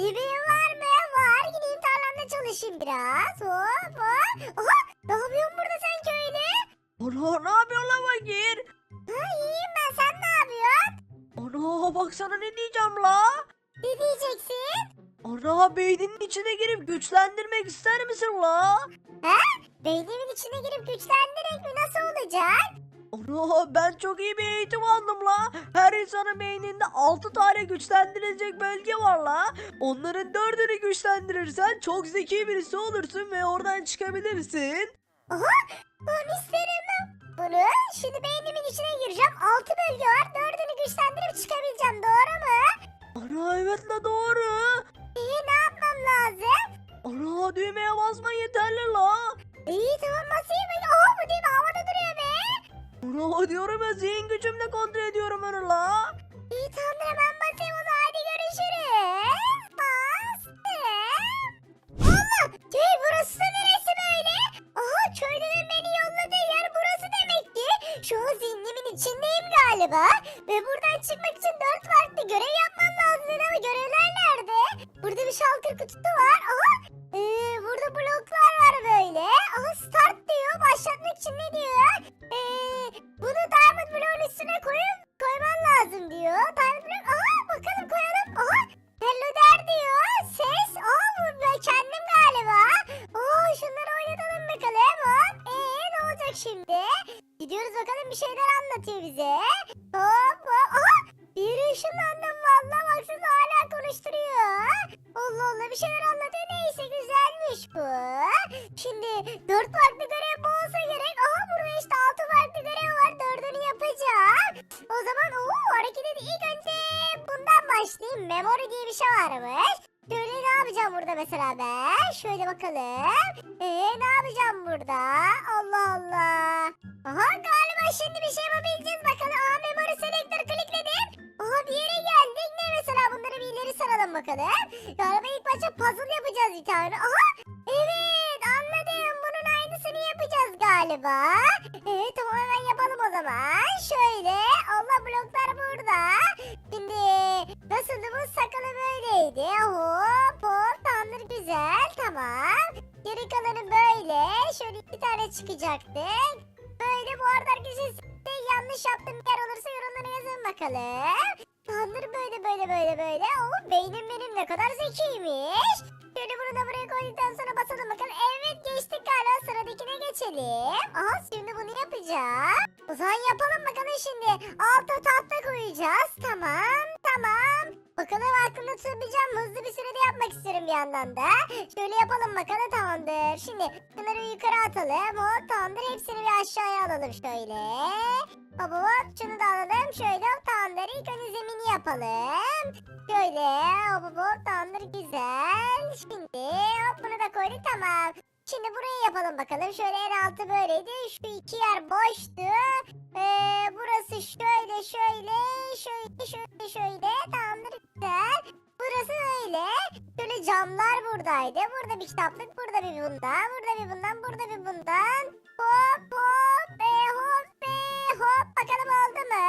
İbiğin var mı? Var. Gideyim tarlamda çalışayım biraz. Hop hop. Oha ne yapıyorsun burada sen köylü? Ana ne yapıyorsun lan fakir? Ha iyiyim ben sen ne yapıyorsun? Ana baksana ne diyeceğim la? Ne diyeceksin? Ana beyninin içine girip güçlendirmek ister misin la? Beynimin içine girip güçlendirerek mi nasıl olacak? Ana ben çok iyi bir eğitim aldım la. Her insanın beyninde 6 tane güçlendirilecek bölge var la. Onların dördünü güçlendirirsen çok zeki birisi olursun ve oradan çıkabilirsin. Oha bunu isterim ben. Bunu şimdi beynimin içine gireceğim. Altı bölge var. Dördünü güçlendirip çıkabileceğim. Doğru mu? Ana evet la doğru. İyi ne yapmam lazım? Ana düğmeye basma yeterli la. İyi tamam basayım. Oha bu mi? Havada duruyor Ana diyorum ya zihin gücümle kontrol ediyorum onu la. İyi tamamdır hemen basayım o zaman. Hadi görüşürüz. Bastım. Allah! Köy burası da neresi böyle? Aha köylünün beni yolladığı yer burası demek ki. Şu an zihnimin içindeyim galiba. Ve buradan çıkmak için dört farklı görev yapmam lazım ama görevler nerede? Burada bir şalkır kutusu var. Aha! Ee, burada bloklar var böyle. Aha start diyor. Başlatmak için ne diyor? Ee, bunu diamond bloğun üstüne koyup koyman lazım diyor. Diamond blok. Aha bakalım koyalım. Aha hello der diyor. Ses. Aa bu ben kendim galiba. Oo şunları oynatalım bakalım. Hop. Ee ne olacak şimdi? Gidiyoruz bakalım bir şeyler anlatıyor bize. Hop hop. Aha bir ışınlandım valla. Baksana hala konuşturuyor. Allah Allah bir şeyler anlatıyor. Neyse güzelmiş bu. Şimdi dört farklı görev bu olsa gerek. Aha burada işte altı farklı görev var. Yapacağım. O zaman o hareket edin. İlk önce bundan başlayayım. Memory diye bir şey varmış. Şöyle ne yapacağım burada mesela ben? Şöyle bakalım. Ee ne yapacağım burada? Allah Allah. Aha galiba şimdi bir şey yapabileceğiz bakalım. Aa memory selector klikledim. Aha bir yere geldik. Ne mesela bunları bir ileri saralım bakalım. Galiba ilk başta puzzle yapacağız bir tane. Aha evet anladım. Bunun aynısını yapacağız galiba. Evet tamam hemen yapalım o zaman. İki tane çıkacaktı. Böyle bu arada arkadaşlar de yanlış yaptığım yer olursa yorumlara yazın bakalım. Tamamdır böyle böyle böyle böyle. Oo beynim benim ne kadar zekiymiş. Şöyle bunu da buraya koyduktan sonra basalım bakalım. Evet geçtik galiba sıradakine geçelim. Aha şimdi bunu yapacağım. O zaman yapalım bakalım şimdi. Alta tahta koyacağız. Tamam tamam. Bakalım aklımda tutabileceğim. Hızlı bir sürede yapmak istiyorum bir yandan da. Şöyle yapalım bakalım tamamdır. Şimdi bunları yukarı atalım. Hop tamamdır. Hepsini bir aşağıya alalım şöyle. Hop hop şunu da alalım. Şöyle hop tamamdır. İlk önce zemini yapalım. Şöyle hop hop tamamdır güzel. Şimdi hop bunu da koyduk tamam. Şimdi burayı yapalım bakalım. Şöyle en altı böyleydi. Şu iki yer boştu. Ee, burası şöyle şöyle şöyle şöyle şöyle tamamdır güzel. Burası öyle. Şöyle camlar buradaydı. Burada bir kitaplık, burada bir bundan, burada bir bundan, burada bir bundan. Hop hop be hop be hop. Bakalım oldu mu?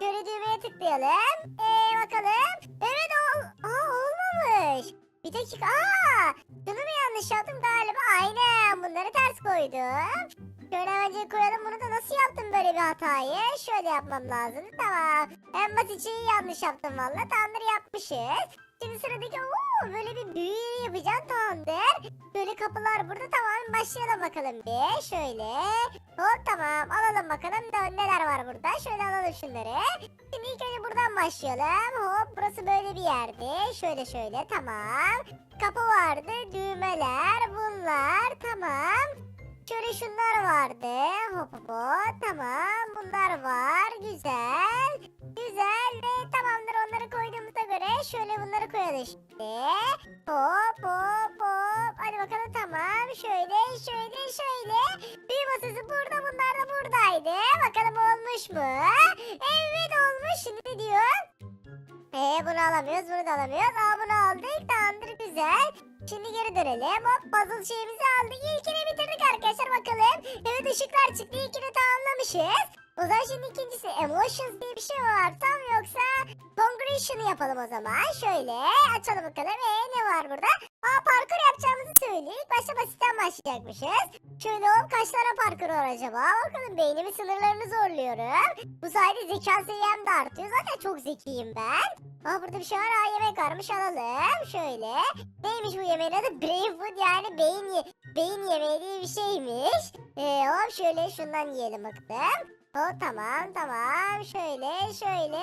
Şöyle düğmeye tıklayalım. Ee bakalım. Evet ol Aa, olmamış. Bir dakika. Aa, şunu mu yanlış yaptım galiba? Aynen bunları ters koydum. Şöyle önce koyalım bunu da nasıl yaptım böyle bir hatayı? Şöyle yapmam lazım. Tamam. En basit şeyi yanlış yaptım valla. Tamamdır yapmışız. Şimdi sıradaki ooo böyle bir büyü yapacağım tamamdır. Böyle kapılar burada tamam başlayalım bakalım bir. Şöyle. Hop tamam alalım bakalım da neler var burada. Şöyle alalım şunları. Şimdi ilk önce buradan başlayalım. Hop burası böyle bir yerdi. Şöyle şöyle tamam. Kapı vardı. Düğmeler bunlar tamam. Şöyle şunlar vardı. Hop hop. Tamam. Bunlar var. Güzel. Güzel ve tamamdır onları koyduğumuza göre şöyle bunları koyalım şimdi. Hop hop hop. Hadi bakalım tamam. Şöyle şöyle şöyle. Bir masası burada bunlar da buradaydı. Bakalım olmuş mu? Evet olmuş. Şimdi diyor? Ee bunu alamıyoruz bunu da alamıyoruz. Aa bunu aldık tamamdır güzel. Şimdi geri dönelim. Hop puzzle şeyimizi aldık. İlkini bitirdik arkadaşlar bakalım. Evet ışıklar çıktı. İlkini tamamlamışız. O zaman ikincisi emotions diye bir şey var tam yoksa decoration'ı yapalım o zaman. Şöyle açalım bakalım. Ee, ne var burada? Aa parkur yapacağımızı söyleyip başta basitten başlayacakmışız. Şöyle hop kaç tane parkur var acaba? Bakalım beynimin sınırlarını zorluyorum. Bu sayede zeka seviyem de artıyor. Zaten çok zekiyim ben. Aa burada bir şey var. Aa yemek varmış alalım. Şöyle. Neymiş bu yemeğin adı? Brain food yani beyin, ye beyin yemeği diye bir şeymiş. Ee, hop şöyle şundan yiyelim bakalım. O tamam tamam şöyle şöyle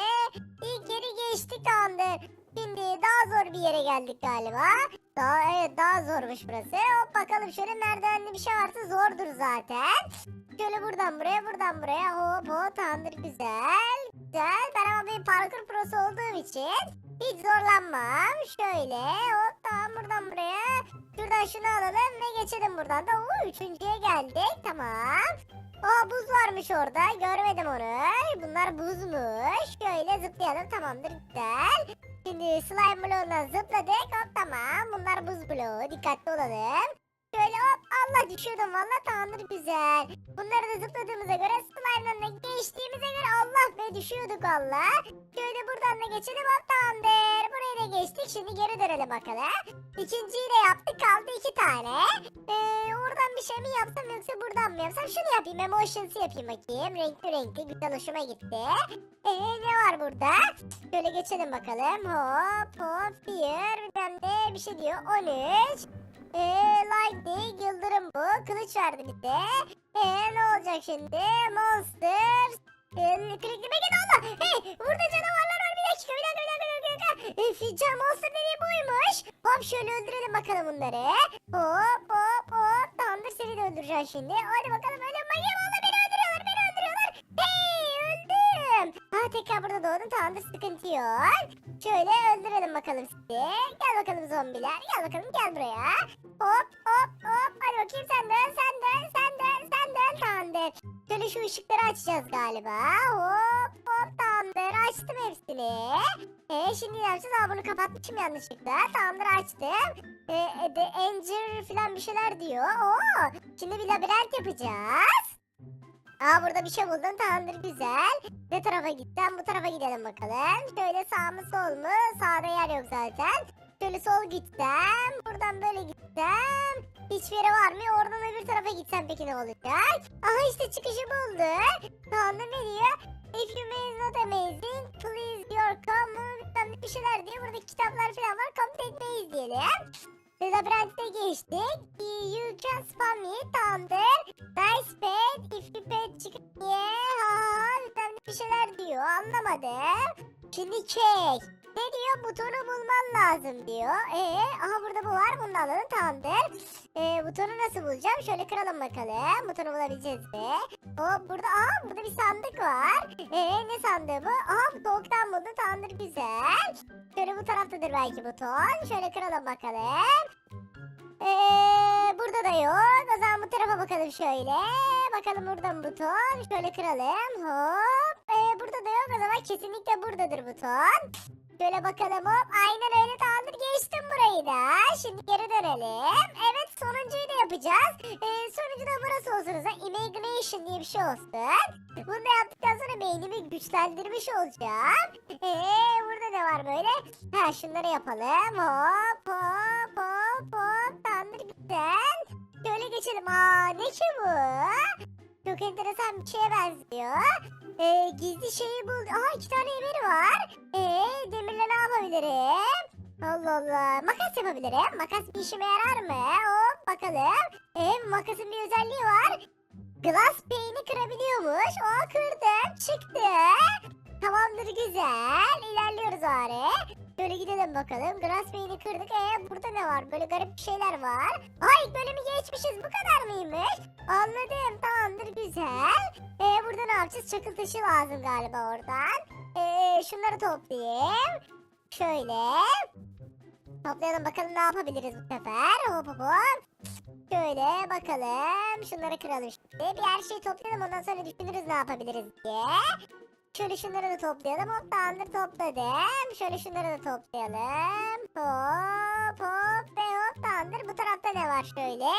ilk yeri geçtik tamamdır. Şimdi daha zor bir yere geldik galiba. Daha evet daha zormuş burası. Hop bakalım şöyle merdivenli bir şey varsa zordur zaten. Şöyle buradan buraya buradan buraya hop hop tamamdır güzel. Güzel ben ama bir parkur prosu olduğum için hiç zorlanmam. Şöyle hop tamam buradan buraya. Şuradan şunu alalım ve geçelim buradan da. Oo, üçüncüye geldik tamam. Aa buz varmış orada. Görmedim onu. Bunlar buzmuş. Şöyle zıplayalım. Tamamdır güzel. Şimdi slime bloğundan zıpladık. Hop tamam. Bunlar buz bloğu. Dikkatli olalım. Şöyle hop Allah düşürdüm valla tamamdır güzel. Bunları da zıpladığımıza göre slime'dan da geçtiğimize göre Allah be düşüyorduk valla. Şöyle buradan da geçelim hop tamamdır. Da geçtik şimdi geri dönelim bakalım. İkinciyi de yaptık kaldı iki tane. Ee, oradan bir şey mi yapsam yoksa buradan mı yapsam? Şunu yapayım emotions'ı yapayım bakayım. Renkli renkli güzel hoşuma gitti. Ee, ne var burada? Şöyle geçelim bakalım. Hop hop fear. Tane de bir şey diyor. 13. Ee, lightning yıldırım bu. Kılıç verdi bize. Ee, ne olacak şimdi? Monsters. Ee, klikli mekan Allah. Hey burada canavarlar var. Dakika bir dakika bir dakika. Bir dakika. Fincan monster buymuş. Hop şöyle öldürelim bakalım bunları. Hop hop hop. Tamamdır seni de öldüreceğim şimdi. Hadi bakalım öyle manyak valla beni öldürüyorlar. Beni öldürüyorlar. Hey öldüm. Ha tekrar burada doğdum. Tamamdır sıkıntı yok. Şöyle öldürelim bakalım sizi. Gel bakalım zombiler. Gel bakalım gel buraya. Hop hop hop. Hadi bakayım sen dön sen dön sen dön sen dön. Tamamdır. Şöyle şu ışıkları açacağız galiba. Hop. Açtım hepsini. Ee, şimdi ne yapacağız? Aa bunu kapatmışım yanlışlıkla. Tamamdır açtım. Ee, de Anger falan bir şeyler diyor. Oo, şimdi bir labirent yapacağız. Aa burada bir şey buldum. Tamamdır güzel. Ne tarafa gitsem bu tarafa gidelim bakalım. Şöyle sağ mı sol mu? Sağda yer yok zaten. Şöyle sol gitsem. Buradan böyle gitsem. Hiçbir yere var mı? Oradan öbür tarafa gitsem peki ne olacak? Aha işte çıkışı buldu. Tamamdır ne diyor? If you may not amazing, please your ne bir şeyler diyor. Burada kitaplar falan var. Complete etmeyiz diyelim. Labirente geçtik. You can spam me. Tamamdır. Nice pet. If you pet chicken. Yeah. Ha, bir şeyler diyor. Anlamadım. Şimdi kek. Ne diyor? Butonu bulman lazım diyor. Ee, aha burada bu var. Bunu alalım. Tamamdır. Ee, butonu nasıl bulacağım? Şöyle kıralım bakalım. Butonu bulabileceğiz mi? Hop burada. Aha burada bir sandık var. Ee, ne sandığı bu? Aha soğuktan buldu. Tamamdır güzel. Şöyle bu taraftadır belki buton. Şöyle kıralım bakalım. Ee, burada da yok. O zaman bu tarafa bakalım şöyle. Bakalım burada mı buton? Şöyle kıralım. Hop. Ee, burada da yok. O zaman kesinlikle buradadır buton. Şöyle bakalım hop. Aynen öyle tamamdır. Geçtim burayı da. Şimdi geri dönelim. Evet sonuncuyu da yapacağız. Ee, sonuncu da burası olsun. Imagination diye bir şey olsun. Bunu da yaptıktan sonra beynimi güçlendirmiş olacağım. Ee, burada ne var böyle? Ha şunları yapalım. Hop hop hop hop. Tamamdır güzel. Şöyle geçelim. Aa ne ki bu? Çok enteresan bir şeye benziyor. Ee, gizli şeyi bul. Aa iki Allah. Makas yapabilirim. Makas bir işime yarar mı? Hop bakalım. Ee, makasın bir özelliği var. Glass pane'i kırabiliyormuş. Aa kırdım. Çıktı. Tamamdır güzel. İlerliyoruz bari. Şöyle gidelim bakalım. Glass pane'i kırdık. Ee burada ne var? Böyle garip bir şeyler var. Ay bölümü geçmişiz. Bu kadar mıymış? Anladım. Tamamdır güzel. Ee burada ne yapacağız? Çakıl taşı lazım galiba oradan. Ee şunları toplayayım. Şöyle. Toplayalım bakalım ne yapabiliriz bu sefer. Hop hop hop. Şöyle bakalım. Şunları kıralım şimdi. Bir her şeyi toplayalım ondan sonra düşünürüz ne yapabiliriz diye. Şöyle şunları da toplayalım. Hop tamamdır topladım. Şöyle şunları da toplayalım. Hop hop ve hop tamamdır. Bu tarafta ne var şöyle?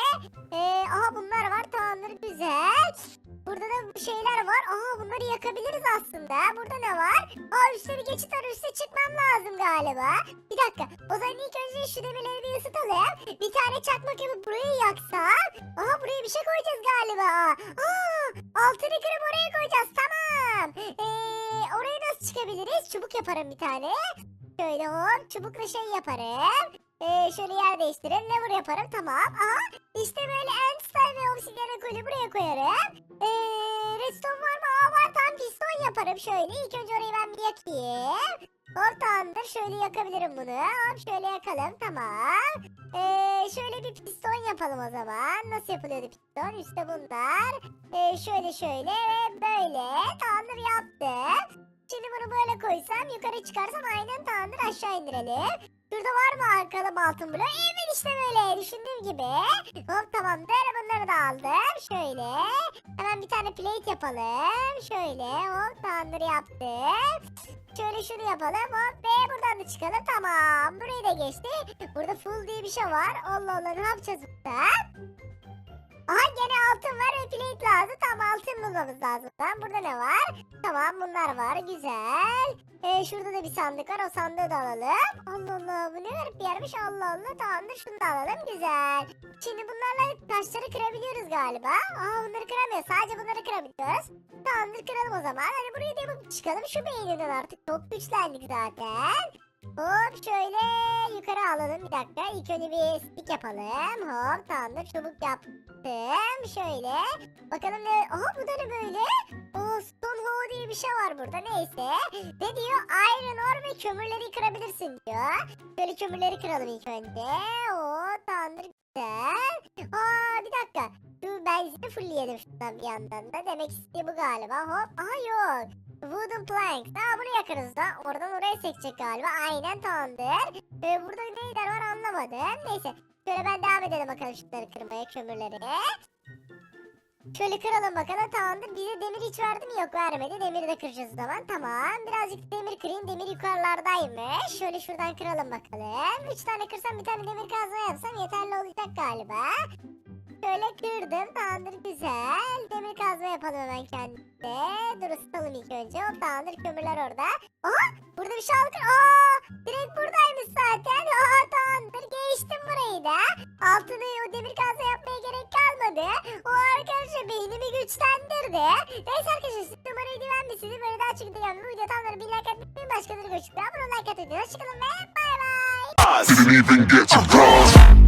Ee, aha bunlar var tamamdır güzel. Burada da şeyler var. Aa bunları yakabiliriz aslında. Burada ne var? Aa üstte bir geçit var. Üste çıkmam lazım galiba. Bir dakika. O zaman ilk önce şu demirleri bir ısıtalım. Bir tane çakmak yapıp burayı yaksam. Aha buraya bir şey koyacağız galiba. Aa altını kırıp oraya koyacağız. Tamam. Ee, oraya nasıl çıkabiliriz? Çubuk yaparım bir tane. Şöyle hop çubukla şey yaparım. Ee, şöyle yer değiştirin. Lever yaparım. Tamam. Aha işte böyle ve obsidian koyunu buraya koyarım. Ee, redstone var mı? Aa var tam piston yaparım şöyle. İlk önce orayı ben bir yakayım. Hop tamamdır. Şöyle yakabilirim bunu. Hop şöyle yakalım. Tamam. Ee, şöyle bir piston yapalım o zaman. Nasıl yapılıyordu piston? İşte bunlar. Ee, şöyle şöyle ve böyle. Tamamdır yaptım. Bunu böyle koysam yukarı çıkarsam aynen tamamdır aşağı indirelim. Şurada var mı arkalı altın bloğu? Evet işte böyle düşündüğüm gibi. Hop tamamdır bunları da aldım. Şöyle. Hemen bir tane plate yapalım. Şöyle hop tamamdır yaptım. Şöyle şunu yapalım hop ve buradan da çıkalım. Tamam burayı da geçti. Burada full diye bir şey var. Allah Allah ne yapacağız burada? Aha gene altın var ve plate lazım. Tamam altın bulmamız lazım. Tamam burada ne var? Tamam bunlar var güzel. Ee, şurada da bir sandık var o sandığı da alalım. Allah Allah bu ne garip bir yermiş Allah Allah tamamdır şunu da alalım güzel. Şimdi bunlarla taşları kırabiliyoruz galiba. Aa bunları kıramıyoruz sadece bunları kırabiliyoruz. Tamamdır kıralım o zaman. Hadi burayı da yapıp çıkalım şu beyninden artık çok güçlendik zaten. Hop şöyle yukarı alalım bir dakika. İlk önce bir stick yapalım. Hop tamamdır çubuk yaptım. Şöyle. Bakalım ne? Aha bu da ne böyle? O stone hoe diye bir şey var burada neyse. Ne diyor? Iron ore ve kömürleri kırabilirsin diyor. Böyle kömürleri kıralım ilk önce. Oo tamamdır güzel. Aa bir dakika. Şu benzini fullleyelim şuradan bir yandan da. Demek istediği bu galiba. Hop. Aha yok. Wooden planks. Aa bunu yakarız da. Oradan oraya sekecek galiba. Aynen tamamdır. Ee, burada neyler var anlamadım. Neyse. Şöyle ben devam edelim bakalım şunları kırmaya kömürleri. Şöyle kıralım bakalım tamamdır. Bize demir hiç verdi mi? Yok vermedi. Demiri de kıracağız o zaman. Tamam. Birazcık demir kırayım. Demir yukarılardaymış. Şöyle şuradan kıralım bakalım. Üç tane kırsam bir tane demir kazma yapsam yeterli olacak galiba. Şöyle kırdım. Tamamdır güzel. Demir kazma yapalım hemen kendimize. Dur ısıtalım ilk önce. Hop tamamdır kömürler orada. Aha burada bir şey aldık. Aa direkt buradaymış zaten. Aa tamamdır geçtim burayı da. Altını o demir kazma yapmaya gerek kalmadı. O arkadaşlar beynimi güçlendirdi. Neyse arkadaşlar siz numarayı güvenmişsiniz. Böyle daha çok videomu video tamları bir like atmayı başkaları görüşürüz. Abone like atmayı. Hoşçakalın ve bay bay. Didn't even get to cross.